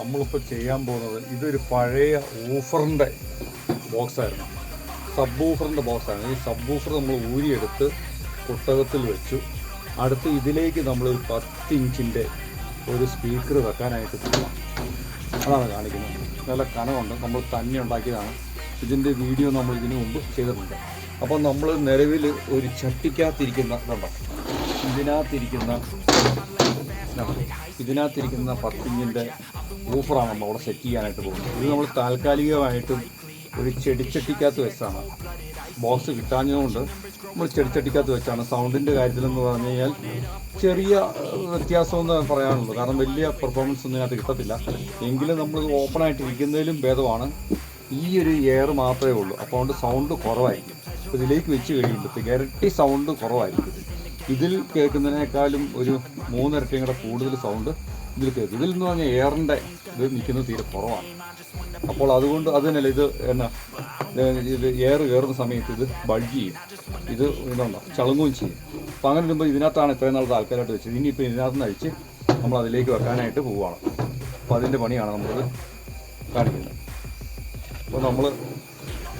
നമ്മളിപ്പോൾ ചെയ്യാൻ പോകുന്നത് ഇതൊരു പഴയ ഊഫറിന്റെ ബോക്സായിരുന്നു സബ് ഊഫറിന്റെ ബോക്സാണ് ഈ സബ് ഊഫർ നമ്മൾ ഊരിയെടുത്ത് പുസ്തകത്തിൽ വെച്ചു. അടുത്ത് ഇതിലേക്ക് നമ്മൾ ഒരു പത്ത് ഇഞ്ചിന്റെ ഒരു സ്പീക്കർ വെക്കാനായിട്ട് പോകാം അതാണ് കാണിക്കുന്നത്. നല്ല കനമുണ്ട്. നമ്മൾ തന്നെ ഉണ്ടാക്കിയതാണ്. ഇതിന്റെ വീഡിയോ നമ്മൾ ഇതിനു മുമ്പ് ചെയ്തിട്ടുണ്ട്. അപ്പോൾ നമ്മൾ നിലവിൽ ഒരു ചട്ടിക്കകത്തിരിക്കുന്ന കണ്ടോ ഇതിനകത്തിരിക്കുന്ന. ഇതിനകത്തിരിക്കുന്ന പത്തിഞ്ചിന്റെ ഊഫറാണ് നമ്മൾ അവിടെ സെറ്റ് ചെയ്യാനായിട്ട് പോകുന്നത്. ഇത് നമ്മൾ താൽക്കാലികമായിട്ടും ഒരു ചെടിച്ചട്ടിക്കകത്ത് വെച്ചാണ് ബോക്സ് കിട്ടാഞ്ഞതുകൊണ്ട് നമ്മൾ ചെടിച്ചട്ടിക്കകത്ത് വെച്ചാണ് സൗണ്ടിന്റെ കാര്യത്തിലെന്ന് പറഞ്ഞു കഴിഞ്ഞാൽ ചെറിയ വ്യത്യാസമെന്ന് പറയാനുള്ളൂ. കാരണം വലിയ പെർഫോമൻസ് ഒന്നും ഇതിനകത്ത് കിട്ടത്തില്ല. എങ്കിലും നമ്മൾ ഓപ്പൺ ആയിട്ട് ഇരിക്കുന്നതിലും ഭേദമാണ്. ഈ ഒരു എയർ മാത്രമേ ഉള്ളൂ. അപ്പോൾ അതുകൊണ്ട് സൗണ്ട് കുറവായിരിക്കും. ഇതിലേക്ക് വെച്ച് കഴിയുമ്പോഴത്തേക്ക് ഇരട്ടി സൗണ്ട് കുറവായിരിക്കും. ഇതിൽ കേൾക്കുന്നതിനേക്കാളും ഒരു മൂന്നിരട്ടിയും കൂടെ കൂടുതൽ സൗണ്ട് ഇതിൽ കേൾക്കും. ഇതിൽ എന്ന് പറഞ്ഞാൽ എയറിന്റെ ഇത് നിൽക്കുന്നത് തീരെ കുറവാണ്. അപ്പോൾ അതുകൊണ്ട് അത് തന്നെയല്ല ഇത് എന്നാ ഇത് എയർ കയറുന്ന സമയത്ത് ഇത് ബൾജ് ചെയ്യും. ഇത് ഇതുണ്ടോ? ചളുങ്ങുകയും ചെയ്യും. അപ്പോൾ അങ്ങനെ വരുമ്പോൾ ഇതിനകത്താണ് ഇത്രയും നാളത്തെ താൽക്കാലമായിട്ട് വെച്ചത്. ഇനിയിപ്പോൾ ഇതിനകത്ത് നിന്ന് അഴിച്ച് നമ്മൾ അതിലേക്ക് വെക്കാനായിട്ട് പോവുകയാണ് അപ്പോൾ അതിന്റെ പണിയാണ് നമ്മളത് കാണിക്കുന്നത്. അപ്പോൾ നമ്മൾ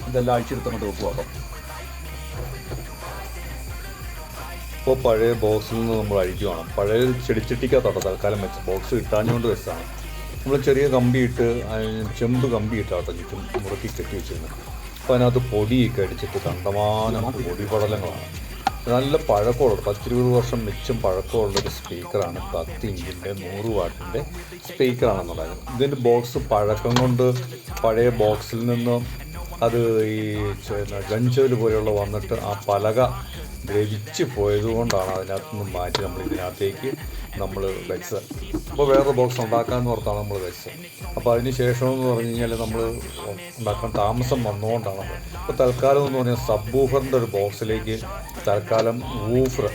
ഇതെല്ലാം അഴിച്ചെടുത്തങ്ങോട്ട് വെക്കുക അപ്പം ഇപ്പോൾ പഴയ ബോക്സിൽ നിന്ന് നമ്മൾ അഴിക്കുവാണ്. പഴയ ചെടിച്ചട്ടിക്കകത്തോട്ട് തൽക്കാലം വെച്ച് ബോക്സ് കിട്ടാഞ്ഞുകൊണ്ട് വെച്ചാണ് നമ്മൾ ചെറിയ കമ്പിയിട്ട് ചെമ്പ് കമ്പിയിട്ടാട്ടോ ചുറ്റും മുറുക്കി കെട്ടി വെച്ചിരുന്നത്. അപ്പോൾ അതിനകത്ത് പൊടിയൊക്കെ അടിച്ചിട്ട് കണ്ടമാനം പൊടിപടലങ്ങളാണ്. നല്ല പഴക്കമുള്ള പത്തിരുപത് വർഷം മിച്ചം പഴക്കമുള്ളൊരു സ്പീക്കറാണ്. പത്ത് ഇഞ്ചിന്റെ നൂറ് വാട്ടിന്റെ സ്പീക്കറാണെന്നുള്ളത്. ഇതിന്റെ ബോക്സ് പഴക്കം കൊണ്ട് പഴയ ബോക്സിൽ നിന്നും അത് ഈ ഗഞ്ചോൽ പോലെയുള്ള വന്നിട്ട് ആ പലക ദ്രവിച്ച് പോയതുകൊണ്ടാണ് അതിനകത്ത് നിന്ന് മാറ്റി നമ്മൾ ഇതിനകത്തേക്ക് നമ്മൾ വെച്ചത് അപ്പോൾ വേറെ ബോക്സ് ഉണ്ടാക്കാമെന്ന് ഓർത്താണ് നമ്മൾ വെച്ചത്. അപ്പോൾ അതിന് ശേഷം എന്ന് പറഞ്ഞു കഴിഞ്ഞാൽ നമ്മൾ ഉണ്ടാക്കാൻ താമസം വന്നുകൊണ്ടാണ് നമ്മൾ. ഇപ്പോൾ തൽക്കാലം എന്ന് പറഞ്ഞാൽ സബ് ഊഫറിന്റെ ഒരു ബോക്സിലേക്ക് തൽക്കാലം വൂഫർ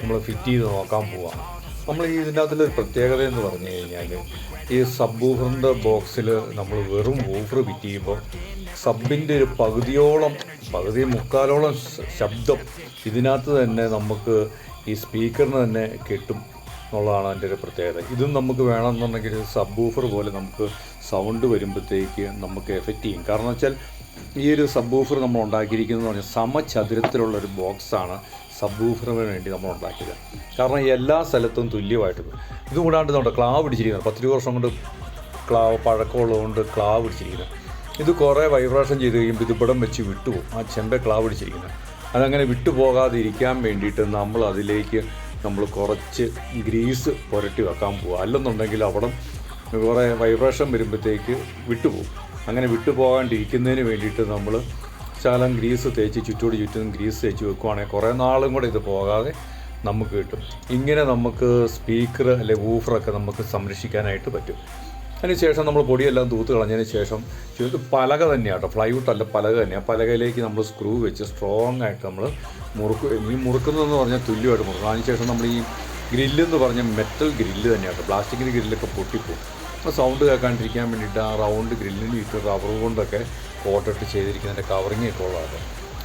നമ്മൾ ഫിറ്റ് ചെയ്ത് നോക്കാൻ പോവാം നമ്മൾ ഈ ഇതിന്റെ അകത്തുള്ള പ്രത്യേകത എന്ന് പറഞ്ഞു കഴിഞ്ഞാൽ ഈ സബ് ഊഫറിന്റെ ബോക്സിൽ നമ്മൾ വെറും ഊഫർ ഫിറ്റ് ചെയ്യുമ്പോൾ സബിന്റെ ഒരു പകുതിയോളം പകുതി മുക്കാലോളം ശബ്ദം ഇതിനകത്ത് തന്നെ നമുക്ക് ഈ സ്പീക്കറിന് തന്നെ കിട്ടും എന്നുള്ളതാണ് അതിന്റെ ഒരു പ്രത്യേകത. ഇതും നമുക്ക് വേണമെന്നുണ്ടെങ്കിൽ സബ് ഊഫർ പോലെ നമുക്ക് സൗണ്ട് വരുമ്പോഴത്തേക്ക് നമുക്ക് എഫക്റ്റ് ചെയ്യും. കാരണം വെച്ചാൽ ഈ ഒരു സബ് ഊഫർ നമ്മൾ ഉണ്ടാക്കിയിരിക്കുന്നത് പറഞ്ഞാൽ സമചതുരത്തിലുള്ള ഒരു ബോക്സാണ് സബ് ഊഫറിന് വേണ്ടി നമ്മൾ ഉണ്ടാക്കിയത് കാരണം എല്ലാ സ്ഥലത്തും തുല്യമായിട്ട് ഇത് കൂടാണ്ട് നമ്മുടെ ക്ലാവ് പിടിച്ചിരിക്കുന്നത് പത്തിരി വർഷം കൊണ്ട് ക്ലാവ് പഴക്കമുള്ളതുകൊണ്ട് ക്ലാവ് പിടിച്ചിരിക്കുന്നത് ഇത് കുറേ വൈബ്രേഷൻ ചെയ്ത് കഴിയുമ്പോൾ ഇത് വെച്ച് വിട്ടുപോകും. ആ ചെമ്പ ക്ലാവ് പിടിച്ചിരിക്കുന്നത് അതങ്ങനെ വിട്ടുപോകാതെ ഇരിക്കാൻ വേണ്ടിയിട്ട് നമ്മൾ അതിലേക്ക് നമ്മൾ കുറച്ച് ഗ്രീസ് പുരട്ടി വെക്കാൻ പോകുക അല്ലെന്നുണ്ടെങ്കിൽ അവിടെ കുറേ വൈബ്രേഷൻ വരുമ്പോഴത്തേക്ക് വിട്ടുപോകും. അങ്ങനെ വിട്ടുപോകാണ്ടിരിക്കുന്നതിന് വേണ്ടിയിട്ട് നമ്മൾ ശകലം ഗ്രീസ് തേച്ച് ചുറ്റോട് ചുറ്റും ഗ്രീസ് തേച്ച് വെക്കുവാണെങ്കിൽ കുറേ നാളും കൂടെ ഇത് പോകാതെ നമുക്ക് കിട്ടും. ഇങ്ങനെ നമുക്ക് സ്പീക്കർ അല്ലെ വൂഫറൊക്കെ നമുക്ക് സംരക്ഷിക്കാനായിട്ട് പറ്റും. അതിനുശേഷം നമ്മൾ പൊടിയെല്ലാം തൂത്ത് കളഞ്ഞതിന് ശേഷം ഇത് പലക തന്നെയാണ് കേട്ടോ. ഫ്ലൈവുഡ് അല്ല പലക തന്നെയാണ് പലകയിലേക്ക് നമ്മൾ സ്ക്രൂ വെച്ച് സ്ട്രോങ് ആയിട്ട് നമ്മൾ മുറുക്ക് ഈ മുറുക്കുന്നതെന്ന് പറഞ്ഞാൽ തുല്യമായിട്ട് മുറുക്കും. അതിനുശേഷം നമ്മൾ ഈ ഗ്രില്ലെന്ന് പറഞ്ഞ മെറ്റൽ ഗ്രില്ല് തന്നെയാണ് പ്ലാസ്റ്റിക്കിന്റെ ഗ്രില്ലൊക്കെ പൊട്ടിപ്പോകും അപ്പോൾ സൗണ്ട് കേൾക്കാണ്ടിരിക്കാൻ വേണ്ടിയിട്ട് ആ റൗണ്ട് ഗ്രില്ലിന് ചുറ്റും റബ്ബർ കൊണ്ടൊക്കെ കോട്ടിട്ട് ചെയ്തിരിക്കുന്നതിന്റെ കവറിങ് ഒക്കെ ഉള്ളതാണ്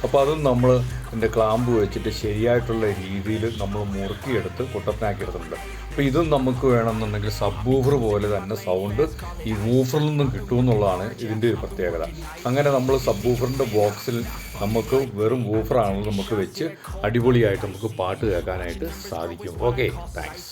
അപ്പോൾ അതും നമ്മൾ ഇതിന്റെ ക്ലാമ്പ് വെച്ചിട്ട് ശരിയായിട്ടുള്ള രീതിയിൽ നമ്മൾ മുറുക്കിയെടുത്ത് കുട്ടപ്പനാക്കി എടുത്തിട്ടുണ്ട് അപ്പോൾ ഇതും നമുക്ക് വേണമെന്നുണ്ടെങ്കിൽ സബ് വൂഫർ പോലെ തന്നെ സൗണ്ട് ഈ വൂഫറിൽ നിന്നും കിട്ടുമെന്നുള്ളതാണ് ഇതിന്റെ ഒരു പ്രത്യേകത. അങ്ങനെ നമ്മൾ സബ് വൂഫറിന്റെ ബോക്സിൽ നമുക്ക് വെറും വൂഫറാണെന്ന് നമുക്ക് വെച്ച് അടിപൊളിയായിട്ട് നമുക്ക് പാട്ട് കേൾക്കാനായിട്ട് സാധിക്കും. Okay thanks